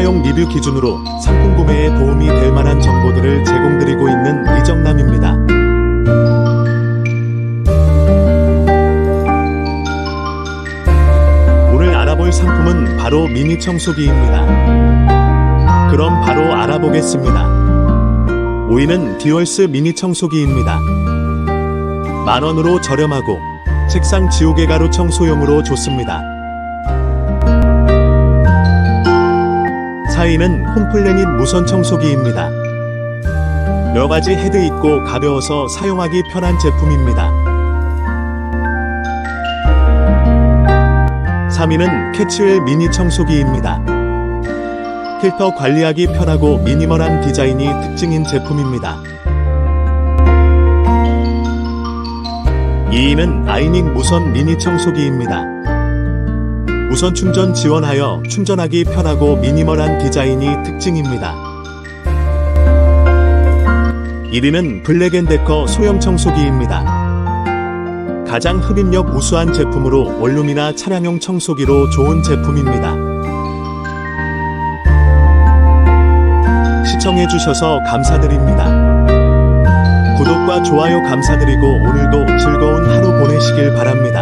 리뷰 기준으로 상품 구매에 도움이 될 만한 정보들을 제공드리고 있는 이정남입니다. 오늘 알아볼 상품은 바로 미니 청소기입니다. 그럼 바로 알아보겠습니다. 5위는 디월스 미니 청소기입니다. 만원으로 저렴하고 책상 지우개 가루 청소용으로 좋습니다. 4위는 홈플래닛 무선 청소기입니다. 몇 가지 헤드 있고 가벼워서 사용하기 편한 제품입니다. 3위는 캐치웰 미니 청소기입니다. 필터 관리하기 편하고 미니멀한 디자인이 특징인 제품입니다. 2위는 아이닉 무선 미니 청소기입니다. 무선 충전 지원하여 충전하기 편하고 미니멀한 디자인이 특징입니다. 1위는 블랙앤데커 소형 청소기입니다. 가장 흡입력 우수한 제품으로 원룸이나 차량용 청소기로 좋은 제품입니다. 시청해주셔서 감사드립니다. 구독과 좋아요 감사드리고 오늘도 즐거운 하루 보내시길 바랍니다.